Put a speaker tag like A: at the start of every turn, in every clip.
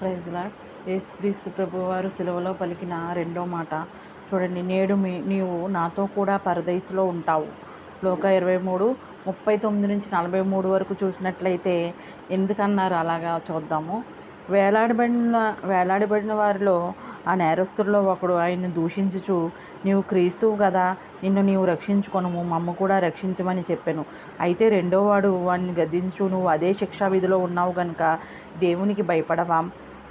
A: ప్రైజ్లా యేసుక్రీస్తు ప్రభువారు సెలవులో పలికిన రెండో మాట. చూడండి నేడు మీ నీవు నాతో కూడా పరదైసులో ఉంటావు. లోక ఇరవై మూడు ముప్పై తొమ్మిది నుంచి నలభై మూడు వరకు చూసినట్లయితే ఎందుకన్నారు? అలాగా చూద్దాము. వేలాడబడిన వేలాడబడిన వారిలో ఆ నేరస్తుల్లో ఒకడు ఆయన్ని దూషించుచు నీవు క్రీస్తువు కదా నిన్ను నీవు రక్షించుకొనుము మమ్మ కూడా రక్షించమని చెప్పాను. అయితే రెండోవాడు వాడిని గద్దించు నువ్వు అదే శిక్షా విధిలో ఉన్నావు కనుక దేవునికి భయపడవా?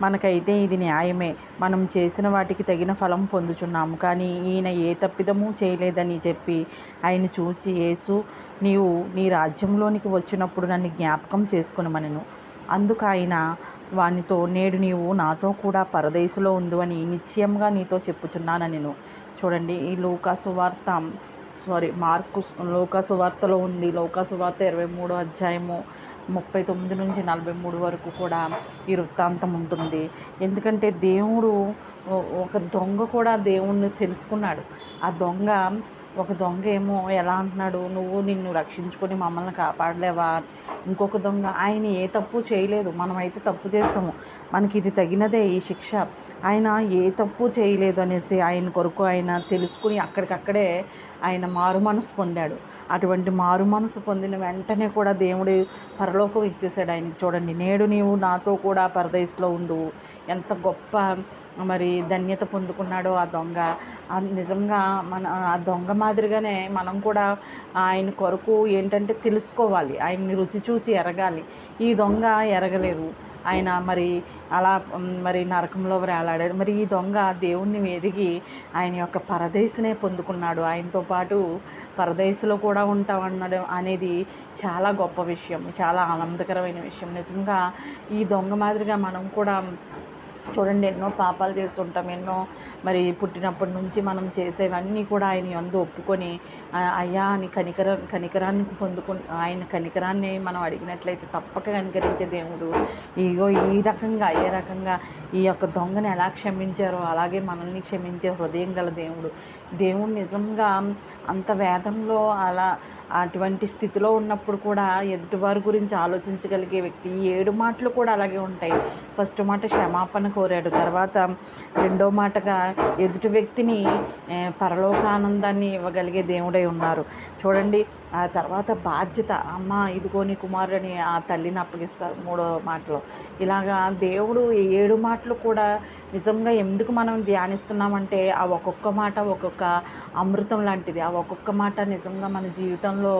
A: మనకైతే ఇది న్యాయమే. మనం చేసిన వాటికి తగిన ఫలం పొందుచున్నాము కానీ ఈయన ఏ తప్పిదము చేయలేదని చెప్పి ఆయన చూచి యేసు నీవు నీ రాజ్యంలోనికి వచ్చినప్పుడు నన్ను జ్ఞాపకం చేసుకునమనను. అందుకు ఆయన వానితో నేడు నీవు నాతో కూడా పరదేశులో ఉందని నిశ్చయంగా నీతో చెప్పుచున్నాను నేను. చూడండి ఈ లోకాసు వార్త సారీ మార్కు లోకాసు వార్తలో ఉంది. లోకాసు వార్త ఇరవై మూడో అధ్యాయము ముప్పై తొమ్మిది నుంచి నలభై మూడు వరకు కూడా ఈ వృత్తాంతం ఉంటుంది. ఎందుకంటే దేవుడు ఒక దొంగ కూడా దేవుణ్ణి తెలుసుకున్నాడు. ఆ దొంగ ఒక దొంగ ఏమో ఎలా అంటున్నాడు? నువ్వు నిన్ను రక్షించుకొని మమ్మల్ని కాపాడలేవా? ఇంకొక దొంగ ఆయన ఏ తప్పు చేయలేదు. మనమైతే తప్పు చేస్తాము. మనకి ఇది తగినదే ఈ శిక్ష. ఆయన ఏ తప్పు చేయలేదు అనేసి ఆయన కొరకు ఆయన తెలుసుకుని అక్కడికక్కడే ఆయన మారు మనసు పొందాడు. అటువంటి మారు మనసు పొందిన వెంటనే కూడా దేవుడు పరలోకం ఇచ్చేసాడు ఆయనకి. చూడండి నేడు నీవు నాతో కూడా పరదేశంలో ఉండు. ఎంత గొప్ప మరి ధన్యత పొందుకున్నాడో ఆ దొంగ. నిజంగా మన ఆ దొంగ మాదిరిగానే మనం కూడా ఆయన కొరకు ఏంటంటే తెలుసుకోవాలి. ఆయన్ని రుచి చూసి ఎరగాలి. ఈ దొంగ ఎరగలేదు. ఆయన మరి అలా మరి నరకంలో వేలాడాడు మరి ఈ దొంగ దేవుణ్ణి ఎదిగి ఆయన యొక్క పరదేశనే పొందుకున్నాడు. ఆయనతో పాటు పరదేశలో కూడా ఉంటామన్నాడు అనేది చాలా గొప్ప విషయం. చాలా ఆనందకరమైన విషయం. నిజంగా ఈ దొంగ మాదిరిగా మనం కూడా చూడండి ఎన్నో పాపాలు చేస్తుంటాం ఎన్నో మరి పుట్టినప్పటి నుంచి మనం చేసేవన్నీ కూడా ఆయన ఎందు ఒప్పుకొని అయ్యా అని కనికర కనికరాన్ని పొందుకు ఆయన కనికరాన్ని మనం అడిగినట్లయితే తప్పక కనికరించే దేవుడు. ఇగో ఈ రకంగా ఏ రకంగా ఈ యొక్క దొంగని ఎలా క్షమించారో అలాగే మనల్ని క్షమించే హృదయం గల దేవుడు. దేవుడు నిజంగా అంత వేదంలో అలా అటువంటి స్థితిలో ఉన్నప్పుడు కూడా ఎదుటివారి గురించి ఆలోచించగలిగే వ్యక్తి ఏడు మాటలు కూడా అలాగే ఉంటాయి. ఫస్ట్ మాట క్షమాపణ కోరాడు. తర్వాత రెండో మాటగా ఎదుటి వ్యక్తిని పరలోకానందాన్ని ఇవ్వగలిగే దేవుడై ఉన్నారు. చూడండి ఆ తర్వాత బాధ్యత అమ్మ ఇదిగోని కుమారుని ఆ తల్లిని అప్పగిస్తారు మూడో మాటలో. ఇలాగా దేవుడు ఏడు మాటలు కూడా నిజంగా ఎందుకు మనం ధ్యానిస్తున్నామంటే ఆ ఒక్కొక్క మాట ఒక్కొక్క అమృతం లాంటిది. ఆ ఒక్కొక్క మాట నిజంగా మన జీవితంలో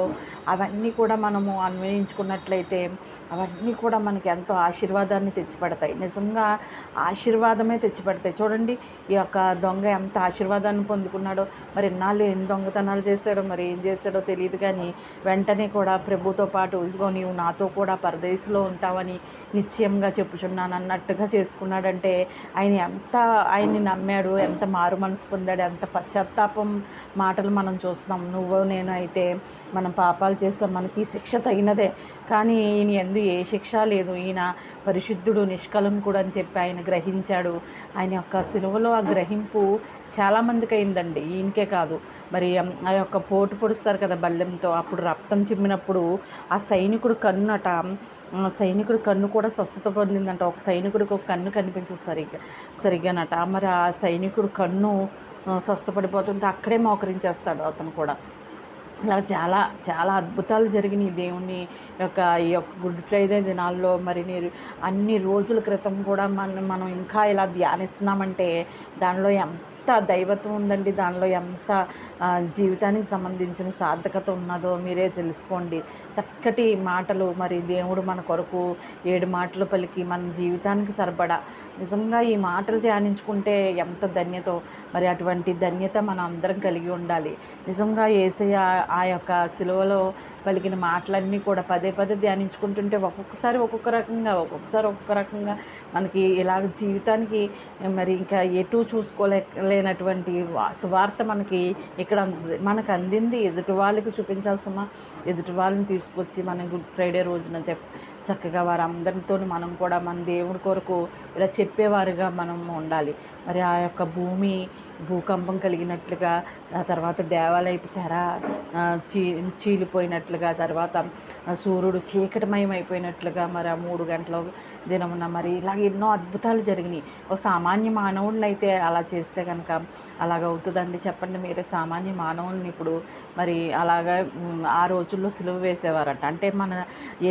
A: అవన్నీ కూడా మనము అన్వయించుకున్నట్లయితే అవన్నీ కూడా మనకి ఎంతో ఆశీర్వాదాన్ని తెచ్చిపెడతాయి. నిజంగా ఆశీర్వాదమే తెచ్చిపెడతాయి. చూడండి ఈ యొక్క దొంగ ఎంత ఆశీర్వాదాన్ని పొందుకున్నాడో. మరి ఎన్నాళ్ళు ఎన్ని దొంగతనాలు చేశాడో మరి ఏం చేశాడో తెలియదు కానీ వెంటనే కూడా ప్రభుతో పాటు ఇదిగో నీవు నాతో కూడా పరదేశంలో ఉంటావని నిశ్చయంగా చెప్పుచున్నాను అన్నట్టుగా చేసుకున్నాడంటే ఆయన ఎంత ఆయన్ని నమ్మాడు ఎంత మారు మనసు పొందాడు ఎంత పశ్చాత్తాపం మాటలు మనం చూస్తాం నువ్వు నేను అయితే మనం పాపాలు చేస్తాం. మనకి శిక్ష తగినదే. కానీ ఈయన ఎందు ఏ శిక్ష లేదు. ఈయన పరిశుద్ధుడు నిష్కలంకుడు అని చెప్పి ఆయన గ్రహించాడు. ఆయన యొక్క సిలువలో ఆ గ్రహింపు చాలామందికి అయిందండి. ఈయనకే కాదు. మరి ఆ యొక్క పోటు పొడుస్తారు కదా బల్లెంతో. అప్పుడు రక్తం చిమ్మినప్పుడు ఆ సైనికుడు కన్నట సైనికుడి కన్ను కూడా స్వస్థత పొందిందంట. ఒక సైనికుడికి ఒక కన్ను కనిపించదు సరిగ్గా సరిగ్గానట మరి ఆ సైనికుడు కన్ను స్వస్థపడిపోతుంటే అక్కడే మోకరించేస్తాడు అతను కూడా. ఇలా చాలా చాలా అద్భుతాలు జరిగినాయి దేవుని యొక్క ఈ యొక్క గుడ్ ఫ్రైడే దినాల్లో. మరి నేను అన్ని రోజుల క్రితం కూడా మనం మనం ఇంకా ఇలా ధ్యానిస్తున్నామంటే దానిలో ఎంత ఎంత దైవత్వం ఉందండి? దానిలో ఎంత జీవితానికి సంబంధించిన సార్థకత ఉన్నదో మీరే తెలుసుకోండి. చక్కటి మాటలు మరి దేవుడు మన కొరకు ఏడు మాటలు పలికి మన జీవితానికి సరిపడా నిజంగా ఈ మాటలు ధ్యానించుకుంటే ఎంత ధన్యతో మరి అటువంటి ధన్యత మనం అందరం కలిగి ఉండాలి. నిజంగా ఏసయ్య ఆ యొక్క సిలువలో పలికిన మాటలన్నీ కూడా పదే పదే ధ్యానించుకుంటుంటే ఒక్కొక్కసారి ఒక్కొక్క రకంగా ఒక్కొక్కసారి ఒక్కొక్క రకంగా మనకి ఇలాగ జీవితానికి మరి ఇంకా ఎటు చూసుకోలేనటువంటి సువార్త మనకి ఇక్కడ మనకు అందింది. ఎదుటి వాళ్ళకి చూపించాల్సిన ఎదుటి వాళ్ళని తీసుకొచ్చి మనం గుడ్ ఫ్రైడే రోజున చెప్ చక్కగా వారందరితో మనం కూడా మన దేవుడి కొరకు ఇలా చెప్పేవారుగా మనం ఉండాలి. మరి ఆ యొక్క భూమి భూకంపం కలిగినట్లుగా ఆ తర్వాత దేవాలయపు తెర చీ చీలిపోయినట్లుగా తర్వాత సూర్యుడు చీకటిమయం అయిపోయినట్లుగా మరి ఆ మూడు గంటల దినమున మరి ఇలాగ ఎన్నో అద్భుతాలు జరిగినాయి. ఒక సామాన్య మానవుడిని అయితే అలా చేస్తే కనుక అలాగ అవుతుందండి చెప్పండి మీరే. సామాన్య మానవుల్ని ఇప్పుడు మరి అలాగా ఆ రోజుల్లో సులువు వేసేవారట. అంటే మన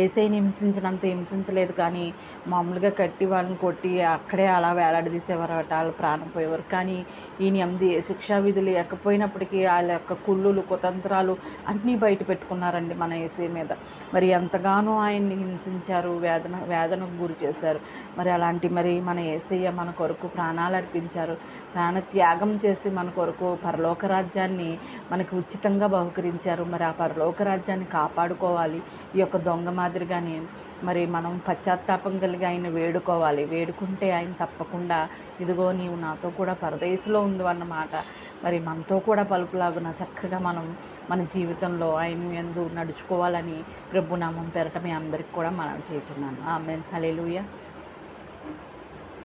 A: ఏసైని హింసించినంత హింసించలేదు కానీ మామూలుగా కట్టి వాళ్ళని కొట్టి అక్కడే అలా వేలాడదీసేవారట. వాళ్ళు ప్రాణం పోయేవారు. కానీ ఈయన ఎనిమిది శిక్షా విధులు ఎక్కపోయినప్పటికీ వాళ్ళ యొక్క కుళ్ళులు కుతంత్రాలు అన్నీ బయట పెట్టుకున్నారండి మన ఏసీ మీద. మరి ఎంతగానో ఆయన్ని హింసించారు వేదన వేదనకు గురి చేశారు. మరి అలాంటి మరి మన ఏసయ్య మన కొరకు ప్రాణాలు అర్పించారు. ప్రాణ త్యాగం చేసి మన కొరకు పరలోక రాజ్యాన్ని మనకు ఉచితంగా బహుకరించారు. మరి ఆ పరలోక రాజ్యాన్ని కాపాడుకోవాలి. ఈ యొక్క దొంగ మాదిరిగానే మరి మనం పశ్చాత్తాపం కలిగి ఆయన వేడుకోవాలి. వేడుకుంటే ఆయన తప్పకుండా ఇదిగో నీవు నాతో కూడా పరదేశిలో ఉంది అన్నమాట. మరి మనతో కూడా పలుపులాగున చక్కగా మనం మన జీవితంలో ఆయన ఎందు నడుచుకోవాలని ప్రభునామం పెరటమే పెరట మీ అందరికి కూడా మనం చేస్తున్నాను. ఆమె హలేలుయ